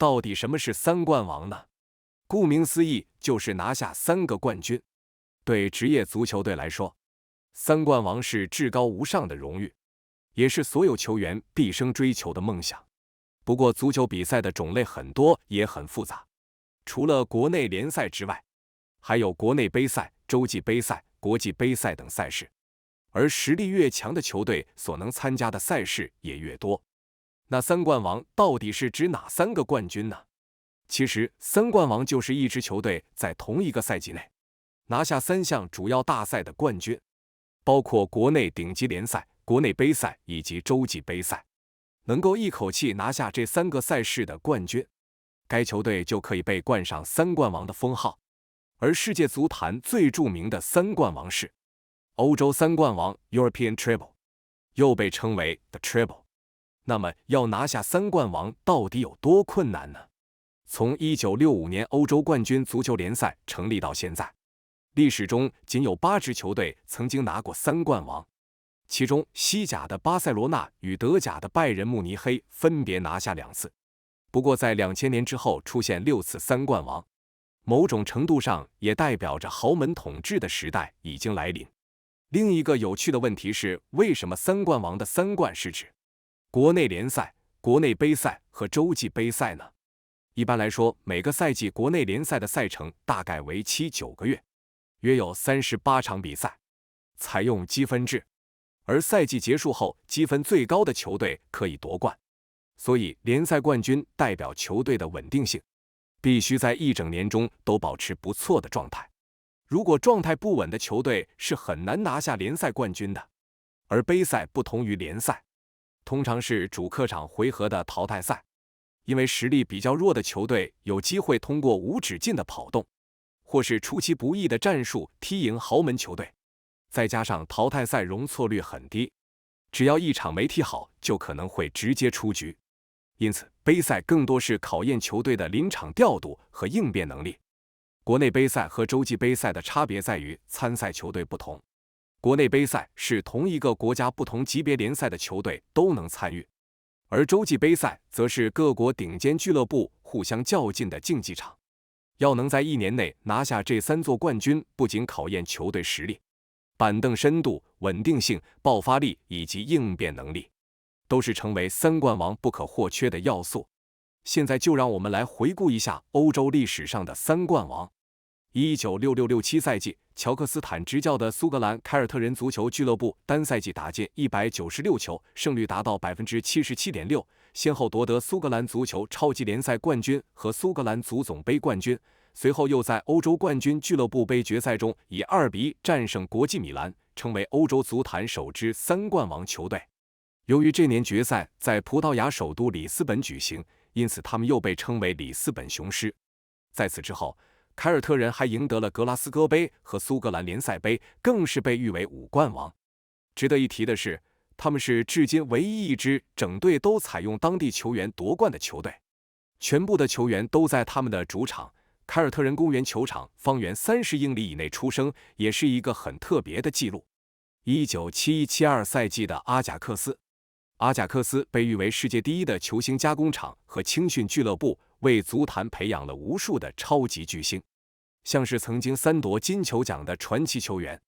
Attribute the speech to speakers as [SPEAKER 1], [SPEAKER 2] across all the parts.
[SPEAKER 1] 到底什么是三冠王呢？顾名思义，就是拿下三个冠军。对职业足球队来说，三冠王是至高无上的荣誉，也是所有球员毕生追求的梦想。不过，足球比赛的种类很多，也很复杂。除了国内联赛之外，还有国内杯赛、洲际杯赛、国际杯赛等赛事。而实力越强的球队所能参加的赛事也越多。那三冠王到底是指哪三个冠军呢？其实，三冠王就是一支球队在同一个赛季内拿下三项主要大赛的冠军，包括国内顶级联赛、国内杯赛以及洲际杯赛。能够一口气拿下这三个赛事的冠军，该球队就可以被冠上“三冠王”的封号。而世界足坛最著名的三冠王是。欧洲三冠王 European Treble，又被称为 The Treble。那么要拿下三冠王到底有多困难呢？从一九六五年欧洲冠军足球联赛成立到现在，历史中仅有八支球队曾经拿过三冠王，其中西甲的巴塞罗那与德甲的拜仁慕尼黑分别拿下两次。不过在两千年之后出现六次三冠王，某种程度上也代表着豪门统治的时代已经来临。另一个有趣的问题是，为什么三冠王的三冠是指国内联赛、国内杯赛和洲际杯赛呢？一般来说，每个赛季国内联赛的赛程大概为期九个月，约有三十八场比赛，采用积分制，而赛季结束后，积分最高的球队可以夺冠。所以，联赛冠军代表球队的稳定性，必须在一整年中都保持不错的状态。如果状态不稳的球队是很难拿下联赛冠军的，而杯赛不同于联赛，通常是主客场回合的淘汰赛，因为实力比较弱的球队有机会通过无止境的跑动，或是出其不意的战术踢赢豪门球队，再加上淘汰赛容错率很低，只要一场没踢好就可能会直接出局，因此杯赛更多是考验球队的临场调度和应变能力。国内杯赛和洲际杯赛的差别在于参赛球队不同。国内杯赛是同一个国家不同级别联赛的球队都能参与，而洲际杯赛则是各国顶尖俱乐部互相较劲的竞技场。要能在一年内拿下这三座冠军，不仅考验球队实力、板凳深度、稳定性、爆发力以及应变能力，都是成为三冠王不可或缺的要素。现在就让我们来回顾一下欧洲历史上的三冠王。一九六六六七赛季，乔克斯坦执教的苏格兰凯尔特人足球俱乐部单赛季打进一百九十六球，胜率达到百分之七十七点六，先后夺得苏格兰足球超级联赛冠军和苏格兰足总杯冠军。随后又在欧洲冠军俱乐部杯决赛中以二比一战胜国际米兰，成为欧洲足坛首支三冠王球队。由于这年决赛在葡萄牙首都里斯本举行，因此他们又被称为里斯本雄狮。在此之后。凯尔特人还赢得了格拉斯哥杯和苏格兰联赛杯，更是被誉为五冠王。值得一提的是，他们是至今唯一一支整队都采用当地球员夺冠的球队，全部的球员都在他们的主场凯尔特人公园球场方圆三十英里以内出生，也是一个很特别的记录。一九七一七二赛季的阿贾克斯，阿贾克斯被誉为世界第一的球星加工厂和青训俱乐部，为足坛培养了无数的超级巨星。像是曾经三夺金球奖的传奇球员，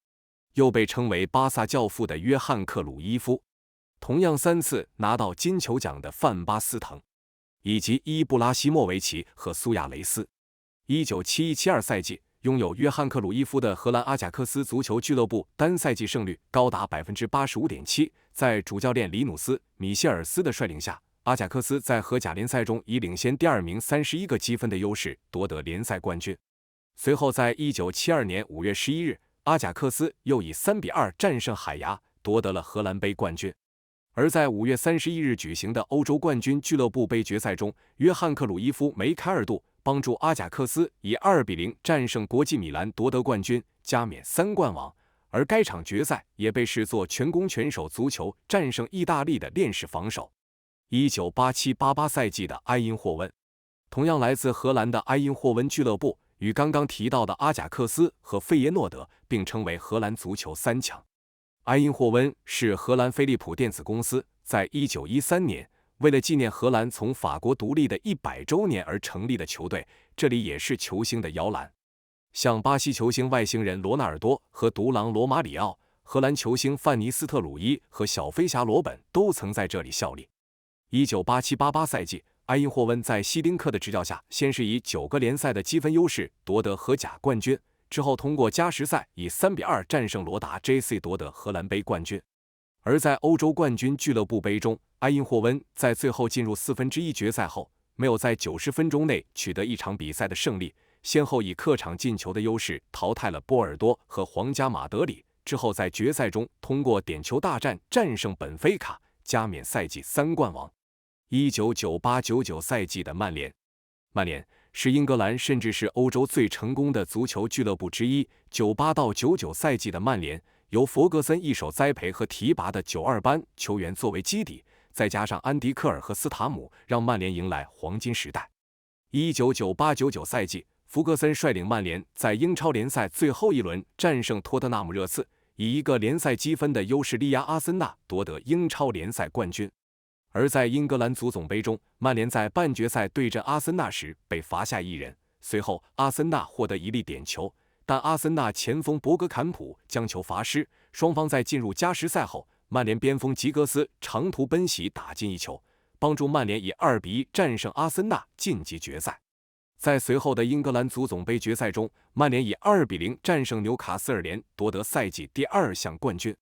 [SPEAKER 1] 又被称为巴萨教父的约翰克鲁伊夫，同样三次拿到金球奖的范巴斯滕，以及伊布拉希莫维奇和苏亚雷斯。一九七一七二赛季，拥有约翰克鲁伊夫的荷兰阿贾克斯足球俱乐部单赛季胜率高达百分之八十五点七，在主教练里努斯米歇尔斯的率领下，阿贾克斯在荷甲联赛中以领先第二名三十一个积分的优势夺得联赛冠军。随后，在一九七二年五月十一日，阿贾克斯又以三比二战胜海牙，夺得了荷兰杯冠军。而在五月三十一日举行的欧洲冠军俱乐部杯决赛中，约翰克鲁伊夫梅开二度，帮助阿贾克斯以二比零战胜国际米兰，夺得冠军，加冕三冠王。而该场决赛也被视作全攻全守足球战胜意大利的链式防守。一九八七八八赛季的埃因霍温，同样来自荷兰的埃因霍温俱乐部。与刚刚提到的阿贾克斯和费耶诺德并称为荷兰足球三强。埃因霍温是荷兰飞利浦电子公司在一九一三年为了纪念荷兰从法国独立的一百周年而成立的球队，这里也是球星的摇篮。像巴西球星外星人罗纳尔多和独狼罗马里奥，荷兰球星范尼斯特鲁伊和小飞侠罗本都曾在这里效力。一九八七八八赛季，埃因霍温在希丁克的执教下，先是以九个联赛的积分优势夺得荷甲冠军，之后通过加时赛以三比二战胜罗达 J.C 夺得荷兰杯冠军。而在欧洲冠军俱乐部杯中，埃因霍温在最后进入四分之一决赛后，没有在九十分钟内取得一场比赛的胜利，先后以客场进球的优势淘汰了波尔多和皇家马德里，之后在决赛中通过点球大战战胜本菲卡，加冕赛季三冠王。一九九八九九赛季的曼联，曼联是英格兰甚至是欧洲最成功的足球俱乐部之一。九八到九九赛季的曼联。由弗格森一手栽培和提拔的九二班球员作为基底，再加上安迪·科尔和斯塔姆，让曼联迎来黄金时代。一九九八九九赛季，弗格森率领曼联在英超联赛最后一轮战胜托特纳姆热刺，以一个联赛积分的优势力压阿森纳，夺得英超联赛冠军。而在英格兰足总杯中，曼联在半决赛对阵阿森纳时被罚下一人，随后阿森纳获得一粒点球。但阿森纳前锋博格坎普将球罚失，双方在进入加时赛后，曼联边锋吉格斯长途奔袭打进一球，帮助曼联以二比一战胜阿森纳晋级决赛。在随后的英格兰足总杯决赛中，曼联以二比零战胜纽卡斯尔联，夺得赛季第二项冠军。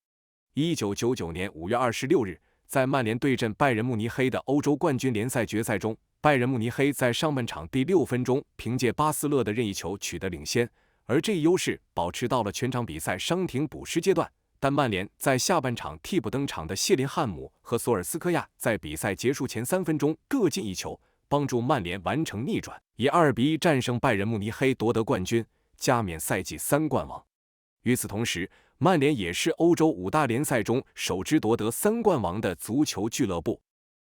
[SPEAKER 1] 一九九九年五月二十六日，在曼联对阵拜仁慕尼黑的欧洲冠军联赛决赛中，拜仁慕尼黑在上半场第六分钟凭借巴斯勒的任意球取得领先。而这一优势保持到了全场比赛伤停补时阶段，但曼联在下半场替补登场的谢林汉姆和索尔斯科亚在比赛结束前三分钟各进一球，帮助曼联完成逆转，以二比一战胜拜仁慕尼黑夺得冠军，加冕赛季三冠王。与此同时，曼联也是欧洲五大联赛中首支夺得三冠王的足球俱乐部。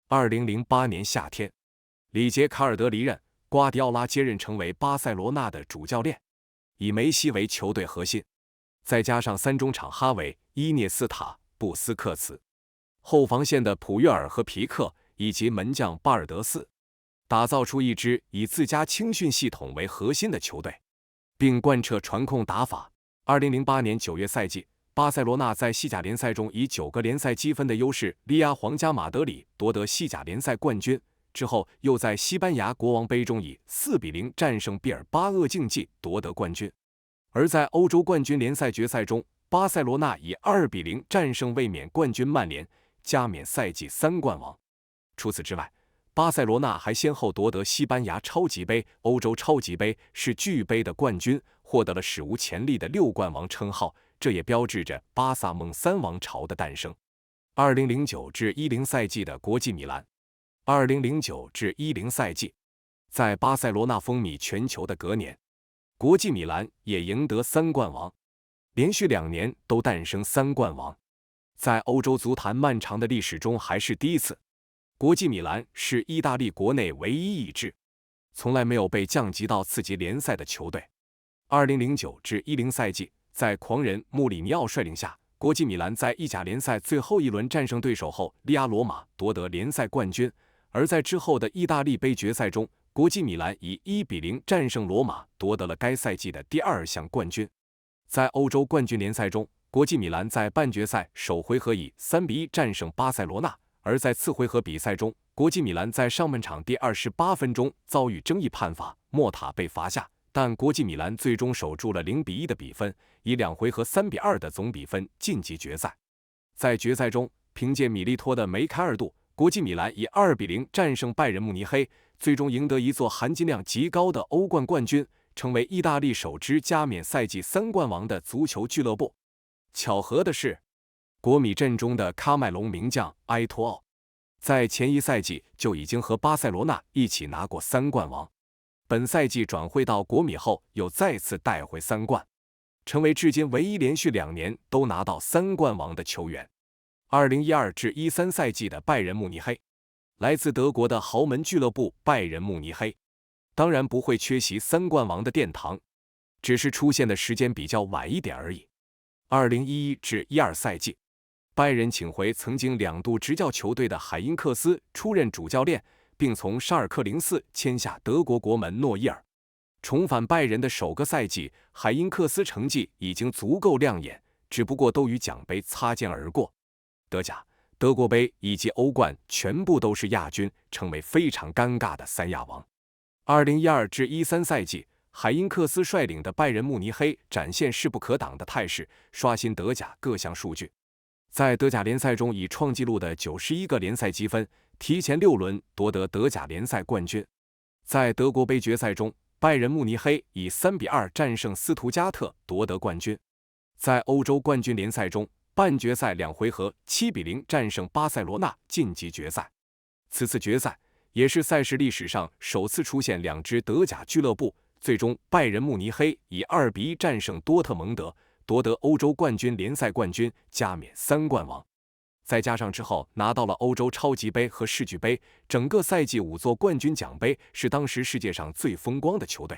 [SPEAKER 1] 二零零八年夏天，里杰卡尔德离任，瓜迪奥拉接任成为巴塞罗那的主教练。以梅西为球队核心，再加上三中场哈维、伊涅斯塔、布斯克茨，后防线的普约尔和皮克，以及门将巴尔德斯，打造出一支以自家青训系统为核心的球队，并贯彻传控打法。二零零八年九月赛季，巴塞罗那在西甲联赛中以九个联赛积分的优势力压皇家马德里，夺得西甲联赛冠军。之后，又在西班牙国王杯中以四比零战胜毕尔巴鄂竞技，夺得冠军。而在欧洲冠军联赛决赛中，巴塞罗那以二比零战胜卫冕冠军曼联，加冕赛季三冠王。除此之外，巴塞罗那还先后夺得西班牙超级杯、欧洲超级杯、世俱杯的冠军，获得了史无前例的六冠王称号。这也标志着巴萨梦三王朝的诞生。二零零九至一零赛季的国际米兰。二零零九至一零赛季，在巴塞罗那风靡全球的隔年，国际米兰也赢得三冠王，连续两年都诞生三冠王，在欧洲足坛漫长的历史中还是第一次。国际米兰是意大利国内唯一一支从来没有被降级到次级联赛的球队。二零零九至一零赛季，在狂人穆里尼奥率领下，国际米兰在意甲联赛最后一轮战胜对手后，力压罗马夺得联赛冠军。而在之后的意大利杯决赛中，国际米兰以一比零战胜罗马，夺得了该赛季的第二项冠军。在欧洲冠军联赛中，国际米兰在半决赛首回合以三比一战胜巴塞罗那；而在次回合比赛中，国际米兰在上半场第二十八分钟遭遇争议判罚，莫塔被罚下，但国际米兰最终守住了零比一的比分，以两回合三比二的总比分晋级决赛。在决赛中，凭借米利托的梅开二度。国际米兰以二比零战胜拜仁慕尼黑，最终赢得一座含金量极高的欧冠冠军，成为意大利首支加冕赛季三冠王的足球俱乐部。巧合的是，国米阵中的喀麦隆名将埃托奥，在前一赛季就已经和巴塞罗那一起拿过三冠王，本赛季转会到国米后又再次带回三冠，成为至今唯一连续两年都拿到三冠王的球员。二零一二至一三赛季的拜仁慕尼黑，来自德国的豪门俱乐部拜仁慕尼黑，当然不会缺席三冠王的殿堂，只是出现的时间比较晚一点而已。二零一一至一二赛季，拜仁请回曾经两度执教球队的海因克斯出任主教练，并从沙尔克零四签下德国国门诺伊尔。重返拜仁的首个赛季，海因克斯成绩已经足够亮眼，只不过都与奖杯擦肩而过。德甲、德国杯以及欧冠全部都是亚军，成为非常尴尬的三亚王。二零一二至一三赛季，海因克斯率领的拜仁慕尼黑展现势不可挡的态势，刷新德甲各项数据。在德甲联赛中，以创纪录的九十一个联赛积分，提前六轮夺得德甲联赛冠军。在德国杯决赛中，拜仁慕尼黑以三比二战胜斯图加特夺得冠军。在欧洲冠军联赛中，半决赛两回合七比零战胜巴塞罗那晋级决赛。此次决赛也是赛事历史上首次出现两支德甲俱乐部。最终，拜仁慕尼黑以二比一战胜多特蒙德。夺得欧洲冠军联赛冠军，加冕三冠王，再加上之后拿到了欧洲超级杯和世俱杯，整个赛季五座冠军奖杯，是当时世界上最风光的球队。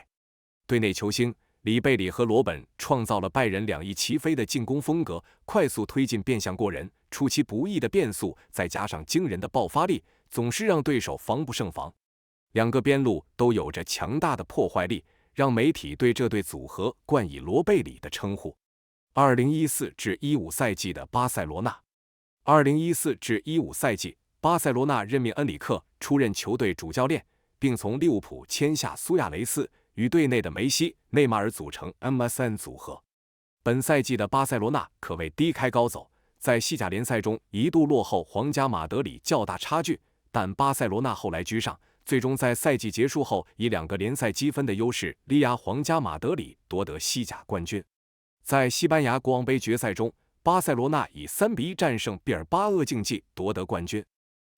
[SPEAKER 1] 队内球星里贝里和罗本创造了拜仁两翼齐飞的进攻风格，快速推进变向过人，出其不意的变速，再加上惊人的爆发力，总是让对手防不胜防。两个边路都有着强大的破坏力，让媒体对这对组合冠以“罗贝里”的称呼。二零一四至一五赛季的巴塞罗那，二零一四至一五赛季，巴塞罗那任命恩里克出任球队主教练，并从利物浦签下苏亚雷斯，与队内的梅西、内马尔组成 MSN 组合。本赛季的巴塞罗那可谓低开高走，在西甲联赛中一度落后皇家马德里较大差距，但巴塞罗那后来居上，最终在赛季结束后以两个联赛积分的优势力压皇家马德里，夺得西甲冠军。在西班牙国王杯决赛中，巴塞罗那以三比一战胜毕尔巴鄂竞技夺得冠军；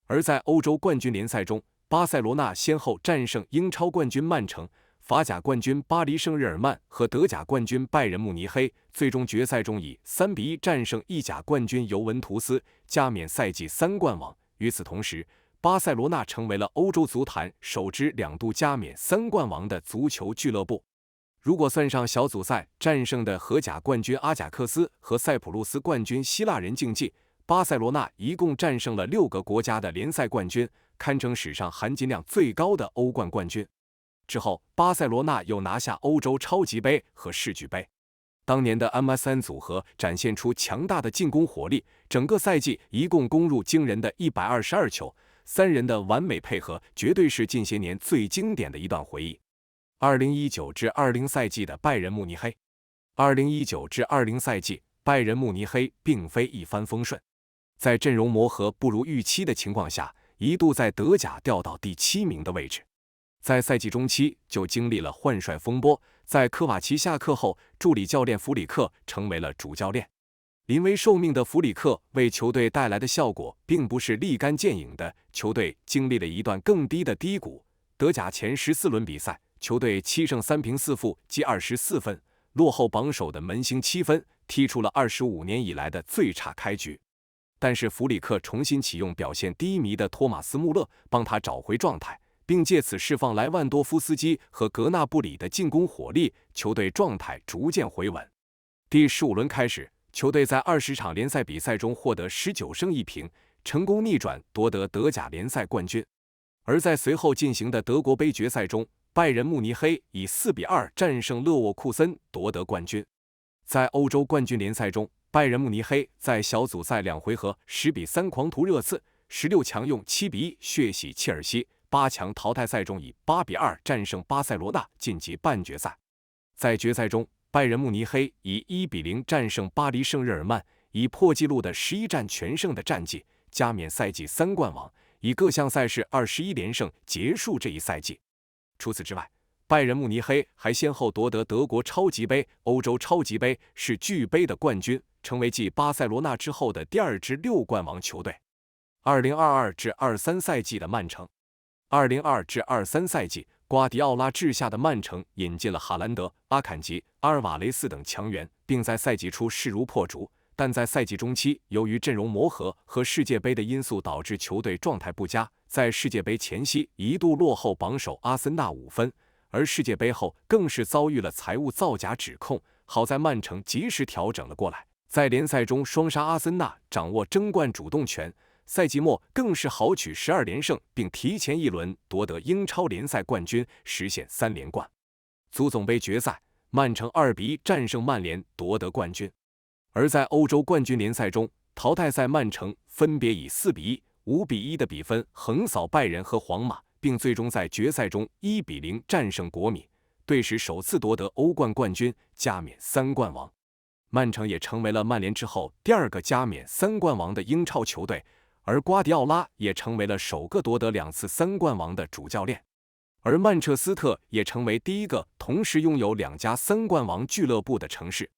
[SPEAKER 1] 而在欧洲冠军联赛中，巴塞罗那先后战胜英超冠军曼城、法甲冠军巴黎圣日耳曼和德甲冠军拜仁慕尼黑，最终决赛中以三比一战胜意甲冠军尤文图斯，加冕赛季三冠王。与此同时，巴塞罗那成为了欧洲足坛首支两度加冕三冠王的足球俱乐部。如果算上小组赛战胜的荷甲冠军阿贾克斯和塞浦路斯冠军希腊人竞技，巴塞罗那一共战胜了六个国家的联赛冠军，堪称史上含金量最高的欧冠冠军。之后，巴塞罗那又拿下欧洲超级杯和世俱杯。当年的 MSN 组合展现出强大的进攻火力，整个赛季一共攻入惊人的一百二十二球，三人的完美配合绝对是近些年最经典的一段回忆。二零一九至二零赛季的拜仁慕尼黑，二零一九至二零赛季拜仁慕尼黑并非一帆风顺，在阵容磨合不如预期的情况下，一度在德甲掉到第七名的位置。在赛季中期就经历了换帅风波，在科瓦奇下课后，助理教练弗里克成为了主教练。临危受命的弗里克为球队带来的效果并不是立竿见影的，球队经历了一段更低的低谷。德甲前十四轮比赛。球队七胜三平四负，积二十四分，落后榜首的门兴七分，踢出了二十五年以来的最差开局。但是弗里克重新启用表现低迷的托马斯穆勒，帮他找回状态，并借此释放莱万多夫斯基和格纳布里的进攻火力，球队状态逐渐回稳。第十五轮开始，球队在二十场联赛比赛中获得十九胜一平，成功逆转夺得德甲联赛冠军。而在随后进行的德国杯决赛中，拜仁慕尼黑以四比二战胜勒沃库森夺得冠军。在欧洲冠军联赛中，拜仁慕尼黑在小组赛两回合十比三狂屠热刺，十六强用七比一血洗切尔西，八强淘汰赛中以八比二战胜巴塞罗那晋级半决赛。在决赛中，拜仁慕尼黑以一比零战胜巴黎圣日耳曼，以破纪录的十一战全胜的战绩加冕赛季三冠王，以各项赛事二十一连胜结束这一赛季。除此之外，拜仁慕尼黑还先后夺得德国超级杯、欧洲超级杯、世俱杯的冠军，成为继巴塞罗那之后的第二支六冠王球队。二零二二至二三赛季的曼城，二零二至二三赛季，瓜迪奥拉治下的曼城引进了哈兰德、阿坎吉、阿尔瓦雷斯等强援，并在赛季初势如破竹。但在赛季中期，由于阵容磨合和世界杯的因素，导致球队状态不佳。在世界杯前夕一度落后榜首阿森纳五分，而世界杯后更是遭遇了财务造假指控。好在曼城及时调整了过来，在联赛中双杀阿森纳，掌握争冠主动权。赛季末更是豪取十二连胜，并提前一轮夺得英超联赛冠军，实现三连冠。足总杯决赛，曼城二比一战胜曼联，夺得冠军。而在欧洲冠军联赛中，淘汰赛曼城分别以四比一、五比一的比分横扫拜仁和皇马，并最终在决赛中一比零战胜国米，队史首次夺得欧冠冠军，加冕三冠王。曼城也成为了曼联之后第二个加冕三冠王的英超球队。而瓜迪奥拉也成为了首个夺得两次三冠王的主教练，而曼彻斯特也成为第一个同时拥有两家三冠王俱乐部的城市。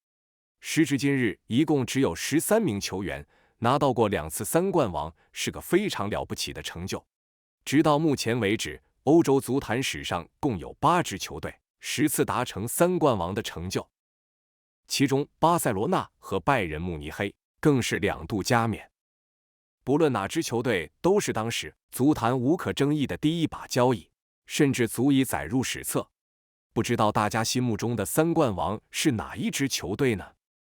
[SPEAKER 1] 时至今日，一共只有十三名球员拿到过两次三冠王，是个非常了不起的成就。直到目前为止，欧洲足坛史上共有八支球队十次达成三冠王的成就，其中巴塞罗那和拜仁慕尼黑更是两度加冕。不论哪支球队，都是当时足坛无可争议的第一把交椅，甚至足以载入史册。不知道大家心目中的三冠王是哪一支球队呢？